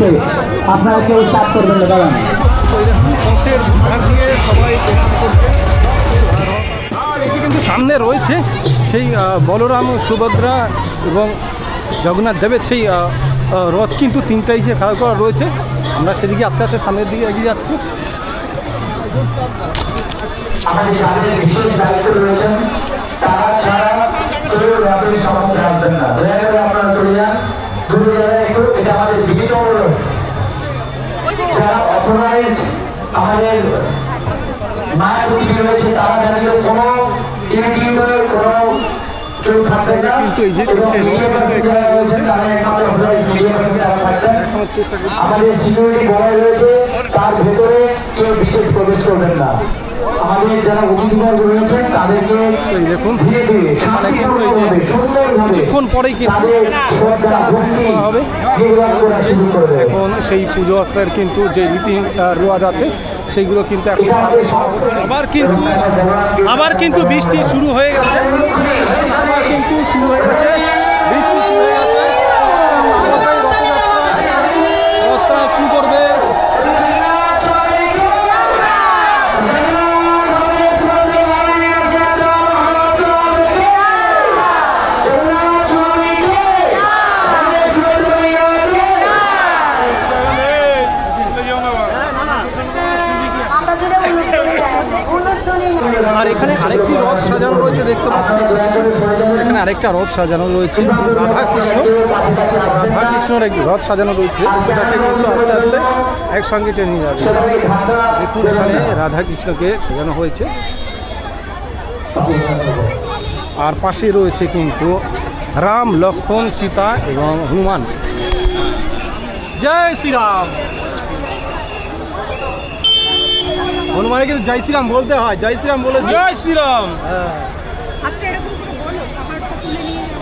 আজকে আপনারা কেউ স্টার্ট করবেন না দাঁড়ান। আর কিন্তু সামনে রয়েছে সেই বলরাম সুভদ্রা এবং জগন্নাথ দেবের সেই রথ কিন্তু তিনটাই যে খাড়া করা রয়েছে। আমরা সেদিকে আস্তে আস্তে সামনের দিকে এগিয়ে যাচ্ছি। আমাদের সামনে বিশেষ দায়িত্ব রয়েছেন। তারা ছাড়া কেউ রথের সম্বন্ধে আসবেন না। দয়া করে আপনারা চলে যান। দূরে জায়গায় একটু এটা আমাদের বিনীত অনুরোধ যারা অথরাইজ আমাদের মায়ের প্রতি রয়েছে তারা জানিয়ে কোনো ইউটিউবের কোনো আমাদের সিকিউরিটি বলা রয়েছে তার ভেতরে কেউ বিশেষ প্রবেশ করবেন না আমাদের যারা অতিথিবর্গ তাদেরকে দেখুন ধীরে ধীরে শান্তিপূর্ণভাবে সুন্দরভাবে কিছুক্ষণ পরেই কিন্তু হবে। এখন সেই পুজো অস্ত্রের কিন্তু যে রীতি রেওয়াজ আছে সেইগুলো কিন্তু এখন। আবার কিন্তু আবার কিন্তু বৃষ্টি শুরু হয়ে গেছে আরেকটা রথ সাজানো রয়েছে। রাধা কৃষ্ণ রাধা কৃষ্ণর একটি রথ সাজানো রয়েছে। যেটাকে কিন্তু আস্তে আস্তে একসঙ্গে টেনে নিয়ে যাবে। দেখুন এখানে রাধা কৃষ্ণকে সাজানো হয়েছে। আর পাশে রয়েছে কিন্তু রাম লক্ষ্মণ সীতা এবং হনুমান। জয় শ্রীরাম। হনুমানে কিন্তু জয় শ্রীরাম বলতে হয়। জয় শ্রীরাম বলে জয় শ্রীরাম। আচ্ছা এরকম করে বলো আমারটা তুলে নিয়ে যাও।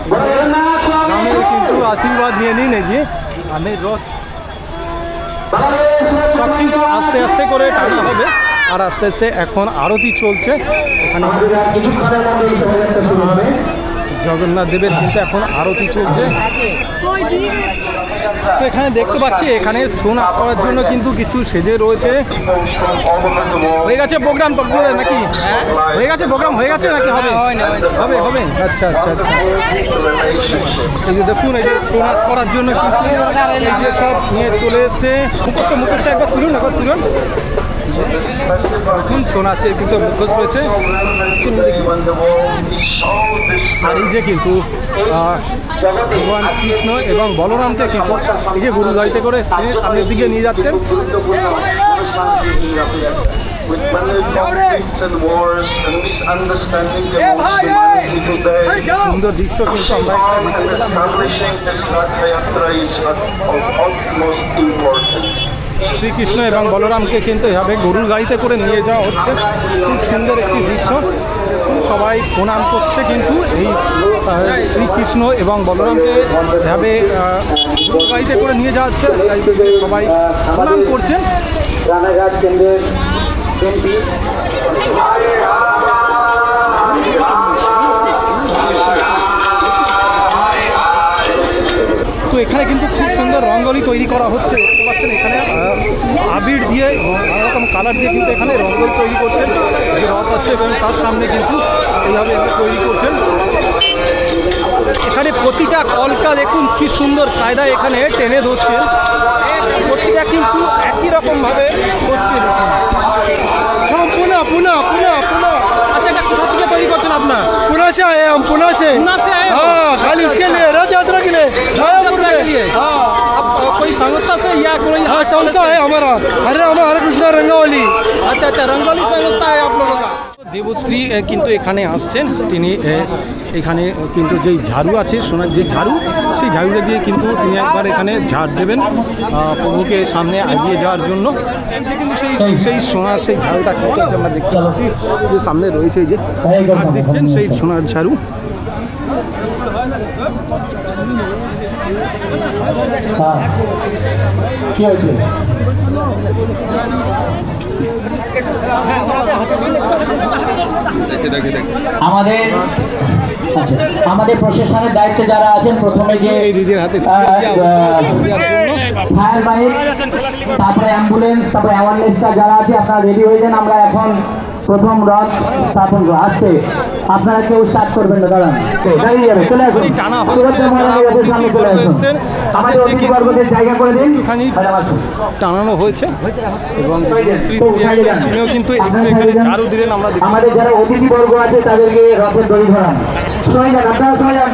কিন্তু আশীর্বাদ নিয়ে নিন এই যে। রথ সব কিন্তু আস্তে আস্তে করে টানা হবে। আর আস্তে আস্তে এখন আরতি চলছে। এখানে জগন্নাথ দেবের কিন্তু এখন আরতি চলছে। তো এখানে দেখতে পাচ্ছি এখানে ছৌ নাচ করার জন্য কিন্তু কিছু সেজে রয়েছে। হয়ে গেছে প্রোগ্রাম আপনাদের নাকি? হয়ে? গেছে প্রোগ্রাম হয়ে গেছে নাকি? হবে? হবে হবে? আচ্ছা আচ্ছা আচ্ছা। এই যে দেখুন এই যে ছৌ নাচ করার জন্য কিন্তু এই যে সব নিয়ে চলে এসছে। মুখোশটা মুখোশটা একবার তুলুন একবার তুলুন। আছে এখন আছে কিন্তু মুখোশ রয়েছে। কিন্তু ভগবান এবং বলরামকে কিন্তু এই গুরু গাড়িতে করে সামনের দিকে নিয়ে যাচ্ছেন। সুন্দর দৃশ্য কিন্তু আমরা শ্রীকৃষ্ণ এবং বলরামকে কিন্তু এভাবে গরুর গাড়িতে করে নিয়ে যাওয়া হচ্ছে। খুব সুন্দর একটি দৃশ্য। সবাই প্রণাম করছে কিন্তু এই শ্রীকৃষ্ণ এবং বলরামকে এভাবে গরুর গাড়িতে করে নিয়ে যাওয়া হচ্ছে। তাই সবাই প্রণাম করছেন। রানাঘাট কেন্দ্রের এমপি। তো এখানে কিন্তু খুব রঙ্গোলি তৈরি করা হচ্ছে দেখতে পাচ্ছেন এখানে আহ, আবির দিয়ে এবং নানা রকম কালার দিয়ে কিন্তু এখানে রঙ্গোলি তৈরি করছেন যে রথ আসছে এবং তার সামনে কিন্তু এইভাবে এগুলো তৈরি করছেন এখানে প্রতিটা কলকা দেখুন কি সুন্দর কায়দায় এখানে টেনে ধরছেন প্রতিটা কিন্তু একই রকমভাবে হচ্ছে দেখুন हम पुणे पुणे पुणे पुणे আচ্ছা এটা কোথা থেকে তৈরি করছেন আপনার पुणे से आए हम पुणे से पुणे से आए हो? हाँ खाली उसके लिए रथ यात्रा के लिए मायापुर यात्रा के लिए? में हाँ आप अ, कोई संस्था से या कोई हाँ संस्था है हमारा हरे रामा हरे कृष्णा रंगावली अच्छा अच्छा रंगोली से व्यवस्था है आप लोगों का দেবশ্রী এ, কিন্তু এখানে আসছেন তিনি এ, এখানে কিন্তু যেই ঝাড়ু আছে সোনার যে ঝাড়ু সেই ঝাড়ুটা দিয়ে কিন্তু তিনি একবার এখানে ঝাড় দেবেন আহ, প্রভুকে সামনে এগিয়ে যাওয়ার জন্য এই যে কিন্তু সেই সেই সোনার সেই ঝাড়ুটা কিন্তু এই যে আমরা দেখতে পাচ্ছি যে সামনে রয়েছে এই যে ঝাড় দিচ্ছেন সেই সোনার ঝাড়ু কি হয়েছে? আমাদের আচ্ছা, আমাদের প্রশাসনের দায়িত্বে যারা আছেন প্রথমে যে ফায়ার বাইক তারপরে অ্যাম্বুলেন্স তারপরে অ্যাওয়ারনেসটা যারা আছে আপনারা রেডি হয়ে যান। আমরা এখন প্রথম রথ স্থাপন আসছে আপনারা কেউ স্টার্ট করবেন না দাঁড়ান। দাঁড়িয়ে যাবে চলে আসুন। টানা হচ্ছে, সুরক্ষা সামনে চলে আসুন। আমাদের অতিথি বর্গদের জায়গা করে দিন। একটুখানি টানানো হয়েছে এবং। তিনিও কিন্তু একটু এখানে। ঝাড়ু দিলেন আমরা আমাদের যারা অতিথি বর্গ আছে তাদেরকে রথের দড়ি ধরান। সবাই যান আপনারা সবাই যান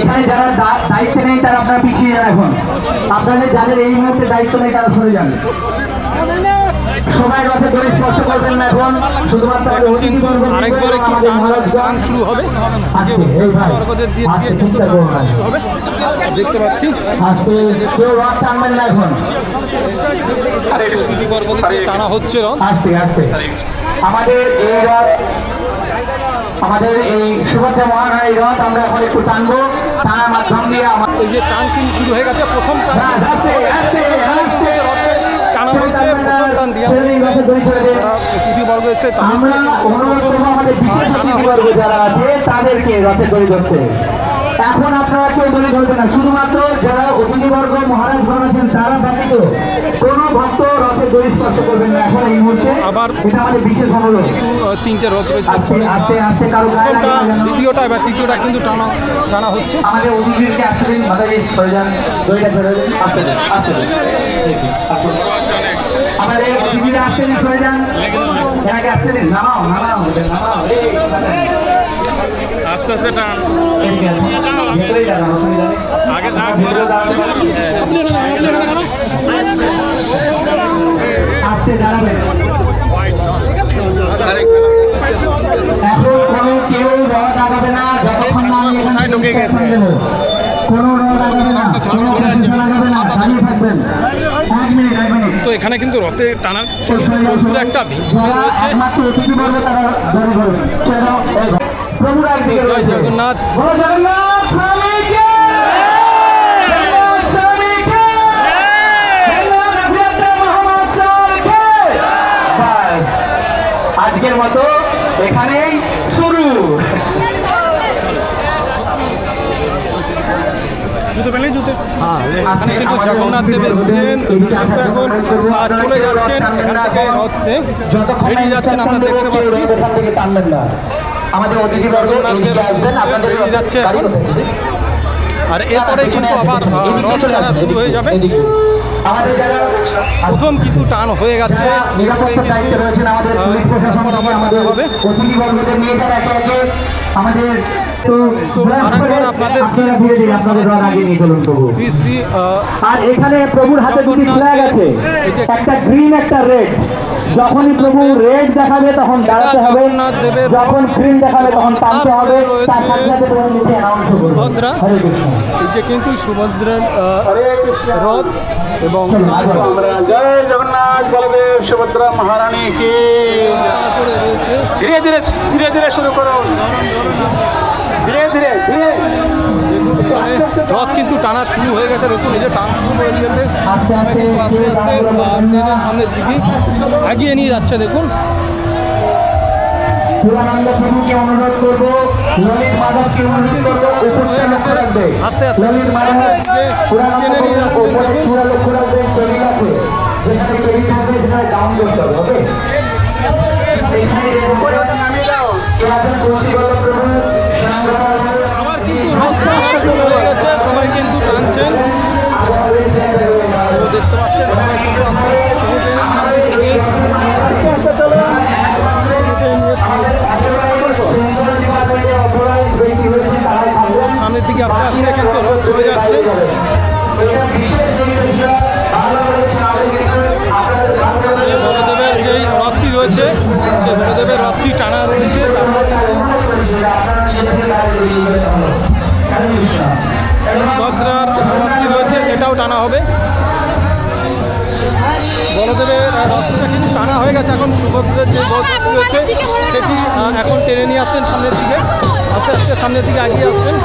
এখানে যারা দায়িত্ব নেই তারা আপনারা পিছিয়ে যান এখন। আপনাদের যাদের এই মুহূর্তে দায়িত্ব নেই তারা সরে যান। সবাই দড়ি স্পর্শ করবেন না এখন। শুধুমাত্র আরেকবার শুরু হবে। দেখতে পাচ্ছি। আজকে কেউ রথ টানবেন না এখন। অতিথি বর্গদের টানা হচ্ছে রথ। আস্তে আস্তে। আমাদের এই রথ আমাদের এই সুভদ্রা রথ আমরা এখন একটু টানবো। টানার মাধ্যম দিয়ে আমার এই যে টান কিন্তু শুরু হয়ে গেছে প্রথম টান। টানা হয়েছে। প্রথম দেওয়া দিন। যারা বর্গ এসে যারা আছে তাদেরকে রথের দড়ি ধরতে এখন আপনারা কেউ দড়ি ধরবে না শুধুমাত্র যারা অতিথিবর্গ মহারাজগণ আছেন তারা ব্যতীত কোনো ভক্ত রথের দড়ি স্পর্শ করবেন না এখন এই মুহূর্তে। আবার- এটা আমাদের বিশেষ অনুরোধ। তিনটে রথ রয়েছে। আস্তে আস্তে কারও। দ্বিতীয়টা এবার তৃতীয়টা কিন্তু টানা টানা হচ্ছে। আমাদের অতিথিদেরকে দিন মাথায় সরে যান। দইটা ফেলে দিন আসতে আসতে আমাদের অতিথিরা আসতে দিন সরে এখন কোনো কেউ রথ যতক্ষণ না আমি এখান থেকে instruction তো এখানে কিন্তু রথে টানার প্রচুর একটা ভিড় রয়েছে। বর্গ তারা দড়ি জুতো কিন্তু জগন্নাথ দেব কিন্তু এখন চলে যাচ্ছেন এখান থেকে রথে যতক্ষণ বেরিয়ে যাচ্ছেন আমরা দেখতে পাচ্ছি। আমাদের আসবেন আপনাদের যাচ্ছে? আর এরপরে কিন্তু আবার রথ টানা শুরু হয়ে যাবে। প্রথম কিন্তু টান হয়ে গেছে। পুলিশ প্রশাসন আবার হবে। আমাদের তো আপনাদের- আপনারা আপনাদের আগে নিয়ে চলুন প্রভু। আর এখানে প্রভুর হাতে দুটি ফ্ল্যাগ আছে একটা গ্রিন একটা রেড যখনই প্রভু রেড দেখাবে তখন দাঁড়াতে হবে। যখন গ্রিন দেখাবে তখন টানতে হবে। তার সাথে সাথে প্রভু নিজে সুভদ্রা। হরে কৃষ্ণ। এই যে কিন্তু সুভদ্রার আহ, হরে কৃষ্ণ। রথ এবং জয় জগন্নাথ বলদেব সুভদ্রা মহারানী কি? ধীরে ধীরে ধীরে ধীরে শুরু করুন। ধীরে ধীরে ধীরে। রথ কিন্তু টানা শুরু হয়ে গেছে। দেখুন এই যে টান শুরু হয়ে গেছে। আস্তে আস্তে কিন্তু আস্তে আস্তে। ট্রেনের সামনের দিকে এগিয়ে নিয়ে যাচ্ছে দেখুন। আস্তে আস্তে যেখানে আমার কিন্তু শুরু হয়ে গেছে, সবাই কিন্তু টানছেন। দেখতে পাচ্ছেন, সবাই কিন্তু আস্তে সামনের দিকে আস্তে আস্তে কিন্তু চলে যাচ্ছে। যেই রথটি রয়েছে সেই বড়দেবের রথটি টানা রয়েছে, তারপর রথটা কিন্তু টানা হয়ে গেছে এখন সুভদ্রের যে বড় রয়েছে সেটি এখন টেনে নিয়ে আসছেন সামনের দিকে আস্তে আস্তে সামনের দিকে এগিয়ে আসছেন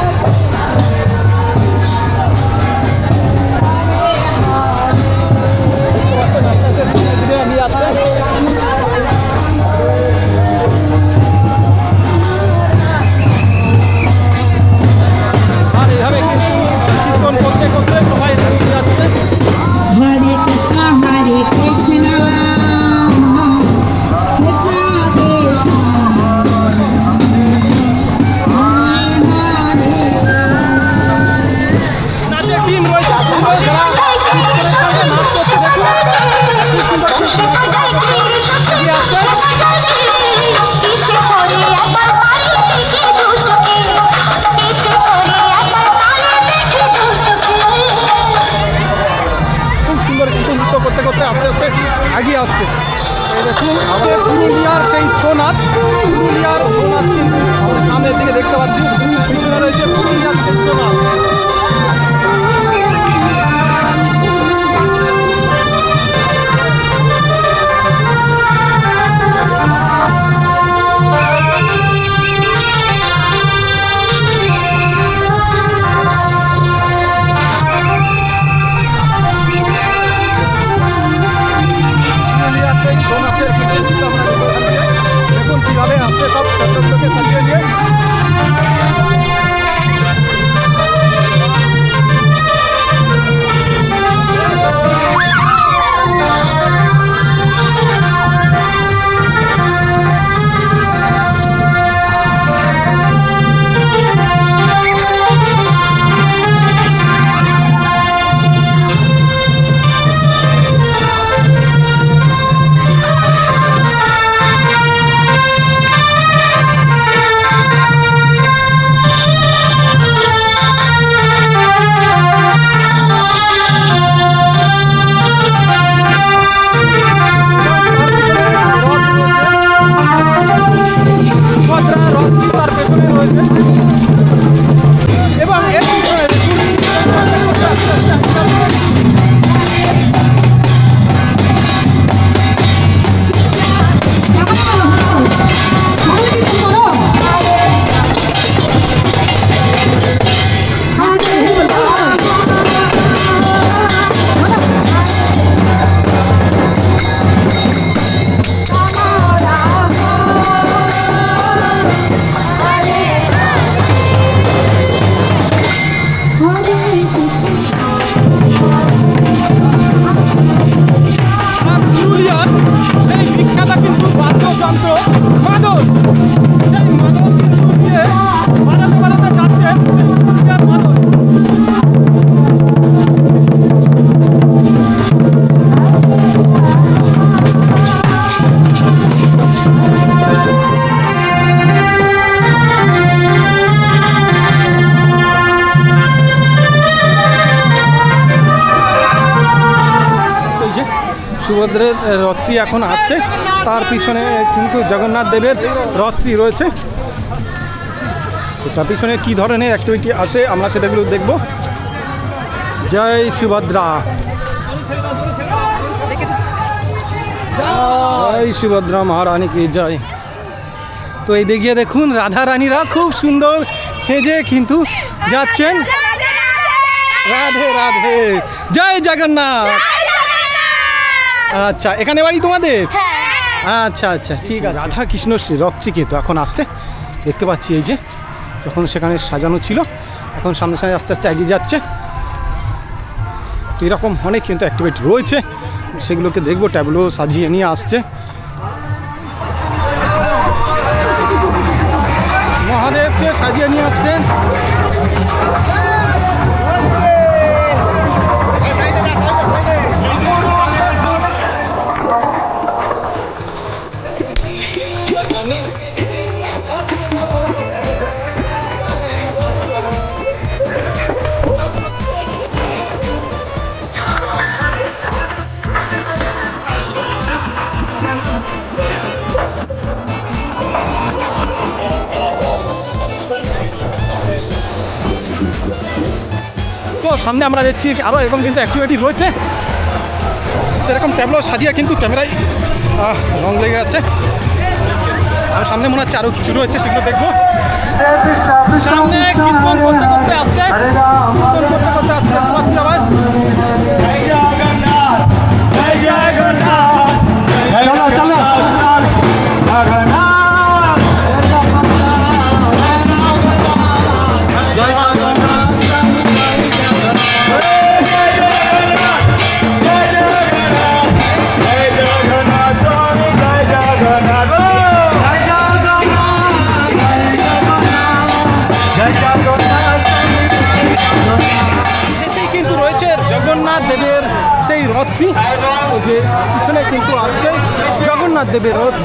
সুভদ্রের রথটি এখন আসছে। তার পিছনে কিন্তু জগন্নাথ দেবের রথটি রয়েছে। তার পিছনে কী ধরনের অ্যাক্টিভিটি আছে, আমরা সেটাগুলো দেখব। জয় সুভদ্রা। জয় সুভদ্রা মহারানী কি জয়। তো এই দেখিয়ে দেখুন রাধা রানীরা খুব সুন্দর সেজে কিন্তু যাচ্ছেন। রাধে রাধে। জয় জগন্নাথ। আচ্ছা এখানে বাড়ি তোমাদের? আচ্ছা আচ্ছা ঠিক আছে রাধা কৃষ্ণ শ্রী রথটিকে তো এখন আসছে। দেখতে পাচ্ছি এই যে তখন সেখানে সাজানো ছিল এখন সামনে সামনে আস্তে আস্তে এগিয়ে যাচ্ছে। তো এরকম অনেক কিন্তু অ্যাক্টিভিটি রয়েছে। সেগুলোকে দেখব ট্যাবলো সাজিয়ে নিয়ে আসছে। আমরা দেখছি আরও এরকম কিন্তু অ্যাক্টিভিটি রয়েছে তো এরকম ট্যাবলো সাজিয়ে কিন্তু ক্যামেরায় রং লেগে আছে। আর সামনে মনে হচ্ছে আরও কিছু রয়েছে সেগুলো দেখব। সামনে কীর্তন করতে করতে আসছে। কীর্তন করতে করতে আসছে দেখতে পাচ্ছি আবার শেষেই যে পিছনে কিন্তু আজকে জগন্নাথ দেবের রথ।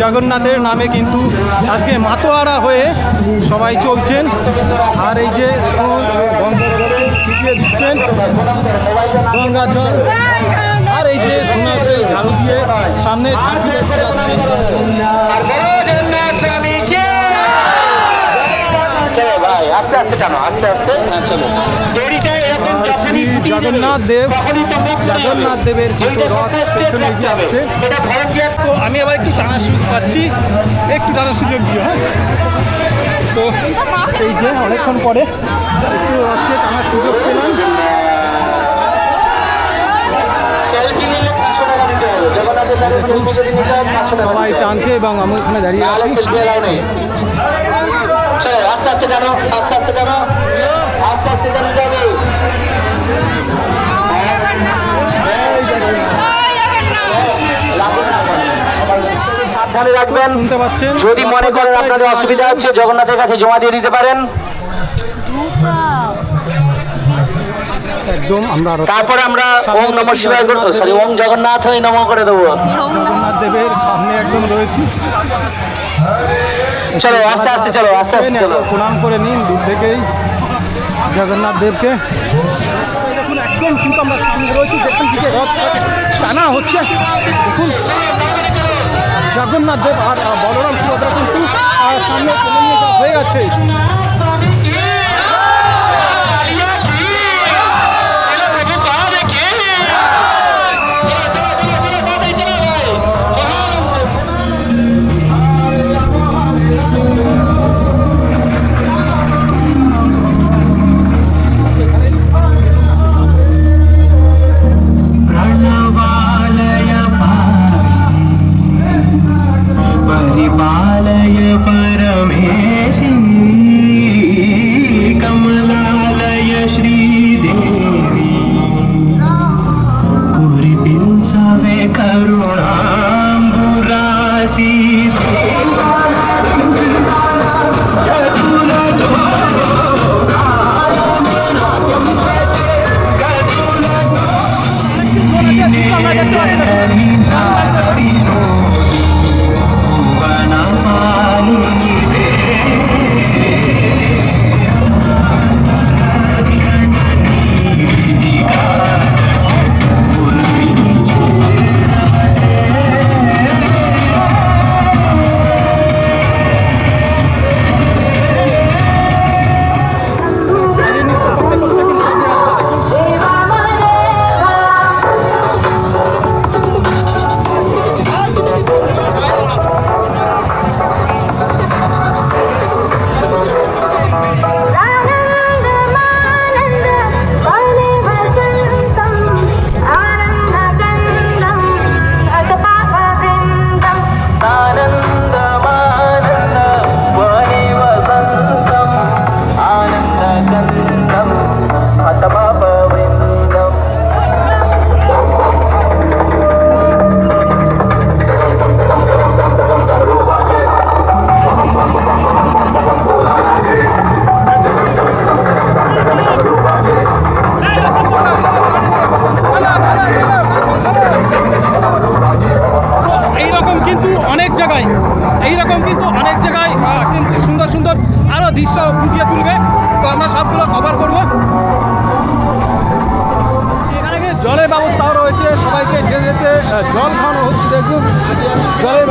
জগন্নাথের নামে কিন্তু আজকে মাতোয়ারা হয়ে সবাই চলছেন। আর এই যে দিচ্ছেন গঙ্গার জল। আর এই যে সোনার সেই ঝাড়ু দিয়ে সামনে ঝাড়ু দিয়ে যাচ্ছে। ভাই আস্তে আস্তে টানো আস্তে আস্তে। হ্যাঁ চলো। শ্রী জগন্নাথ দেব জগন্নাথ দেবের কিন্তু রথ পেছনে যে আসছে তো আমি আবার একটু টানার সুযোগ পাচ্ছি। একটু টানার সুযোগ দিও হ্যাঁ? তো এই যে অনেকক্ষণ পরে একটু টানার সুযোগ পেলাম। সবাই টানছে এবং আমি ওখানে দাঁড়িয়ে আছি। আস্তে আস্তে জানো আস্তে আস্তে জানো আস্তে আস্তে জানো সাবধানে রাখবেন। যদি মনে করেন আপনাদের অসুবিধা হচ্ছে জগন্নাথের কাছে জমা দিয়ে দিতে পারেন। একদম আমরা তারপরে আমরা ওম নম শিবায় করব। সরি ওম জগন্নাথ হয়ে নম করে দেবো। জগন্নাথ দেবের সামনে একদম রয়েছি। চলো আস্তে আস্তে চলো আস্তে আস্তে চলো। প্রণাম করে নিন দূর থেকেই জগন্নাথ দেবকে। একদম কিন্তু আমরা সামনে রয়েছি যেখান থেকে রথ টানা হচ্ছে। দেখুন, জগন্নাথ দেব আর বলরাম সুভদ্রা কিন্তু সামনে হয়ে গেছে। জলের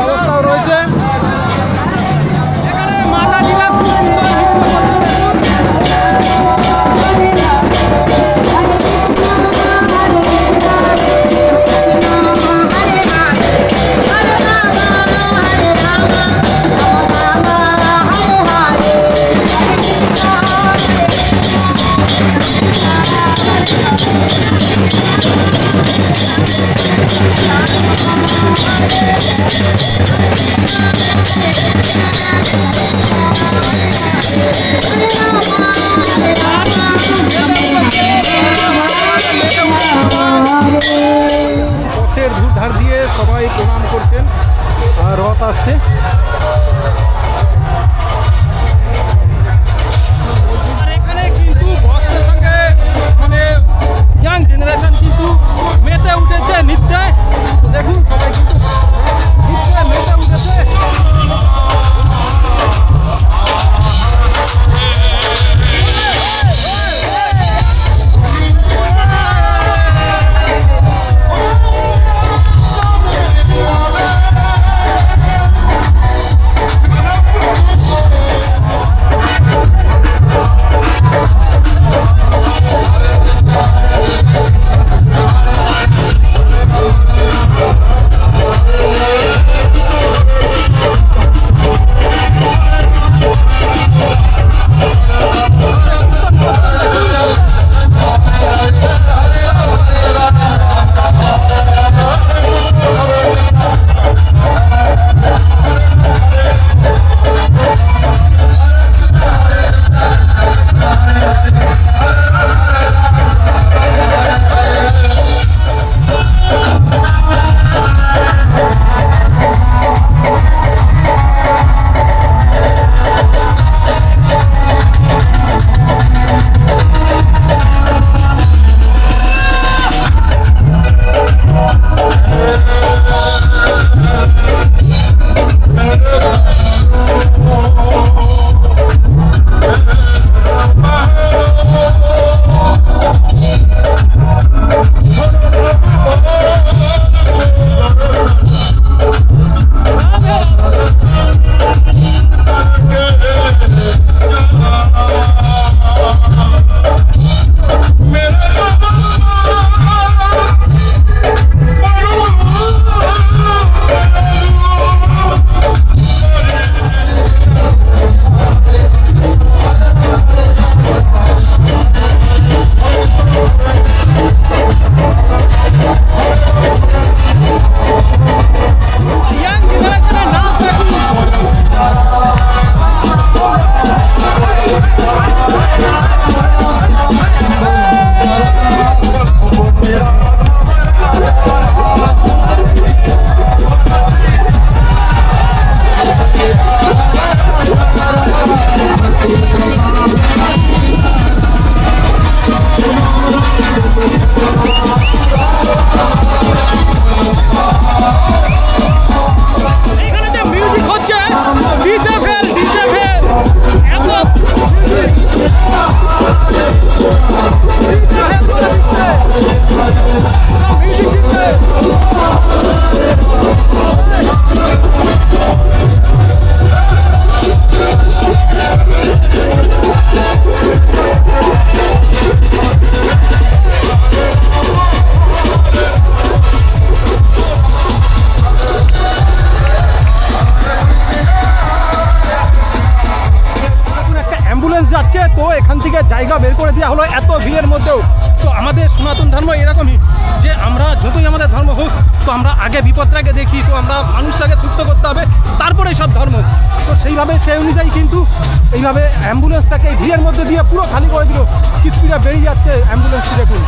খালি করে দিল। কিস্তিটা বেরিয়ে যাচ্ছে অ্যাম্বুলেন্সটি, দেখুন।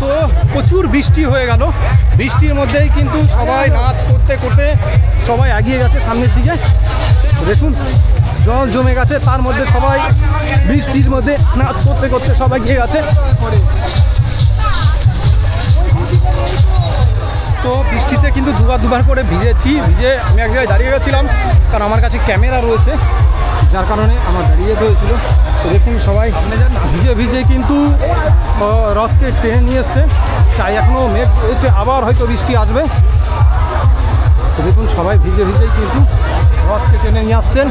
তো প্রচুর বৃষ্টি হয়ে গেল। বৃষ্টির মধ্যেই কিন্তু সবাই নাচ করতে করতে সবাই এগিয়ে গেছে সামনের দিকে। দেখুন, জল জমে গেছে, তার মধ্যে সবাই বৃষ্টির মধ্যে নাচ করতে করতে সবাই গিয়ে গেছে। তো বৃষ্টিতে কিন্তু দুবার দুবার করে ভিজেছি, ভিজে আমি এক জায়গায় দাঁড়িয়ে গেছিলাম, কারণ আমার কাছে ক্যামেরা রয়েছে, যার কারণে আমার দাঁড়িয়ে তো দেখুন সবাই। ভিজে ভিজে কিন্তু রথকে টেনে নিয়ে এসছে। তাই এখনও মেঘ রয়েছে আবার হয়তো বৃষ্টি আসবে। দেখুন সবাই ভিজে ভিজেই কিন্তু রথকে টেনে নিয়ে আসছেন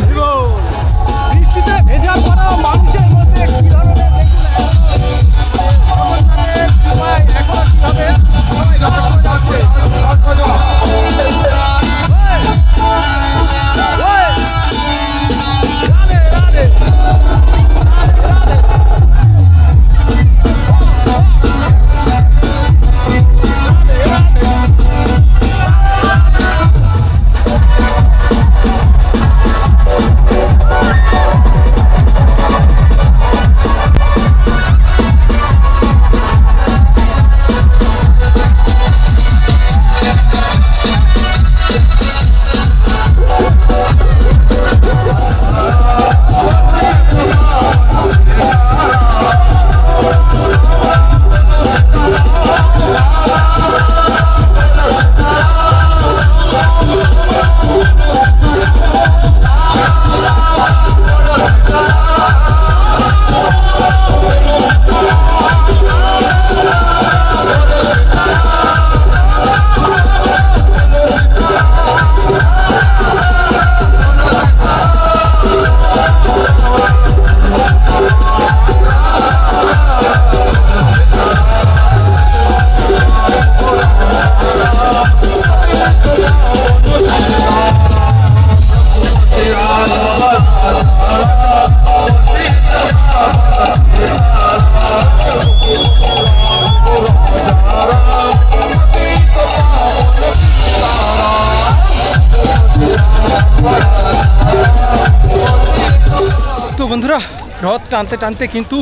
টানতে টানতে কিন্তু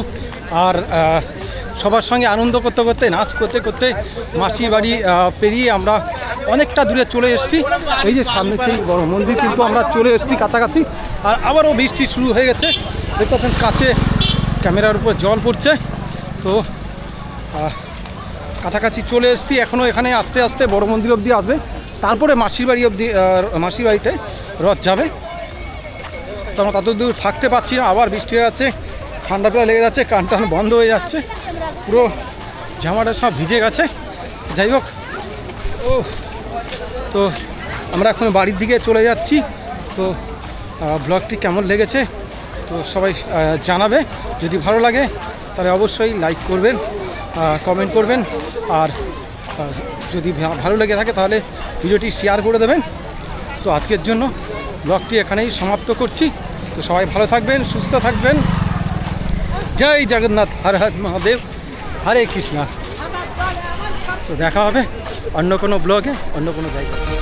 আর সবার সঙ্গে আনন্দ করতে করতে, নাচ করতে করতে মাসির বাড়ি পেরিয়ে আমরা অনেকটা দূরে চলে এসেছি। এই যে সামনে সেই বড় মন্দির কিন্তু আমরা চলে এসেছি কাছাকাছি। আর আবারও বৃষ্টি শুরু হয়ে গেছে। দেখতে পাচ্ছেন কাছে ক্যামেরার উপর জল পড়ছে। তো কাছাকাছি চলে এসেছি। এখনও এখানে আস্তে আস্তে বড় মন্দির অবধি আসবে। তারপরে মাসির বাড়ি অবধি মাসির বাড়িতে রথ যাবে। তো আমরা তত দূর থাকতে পারছি না। আবার বৃষ্টি হয়ে যাচ্ছে। ঠান্ডাটা লেগে যাচ্ছে, কান টান বন্ধ হয়ে যাচ্ছে, পুরো জামাটা সব ভিজে গেছে। যাই হোক ও তো আমরা এখন বাড়ির দিকে চলে যাচ্ছি। তো ব্লগটি কেমন লেগেছে, তো সবাই জানাবে। যদি ভালো লাগে, তাহলে অবশ্যই লাইক করবেন কমেন্ট করবেন। আর যদি ভালো লেগে থাকে, তাহলে ভিডিওটি শেয়ার করে দেবেন। তো আজকের জন্য ব্লগটি এখানেই সমাপ্ত করছি। তো সবাই ভালো থাকবেন, সুস্থ থাকবেন। জয় জগন্নাথ, হর হর মহাদেব, হরে কৃষ্ণা। তো দেখা হবে অন্য কোনো ব্লগে অন্য কোনো জায়গায়।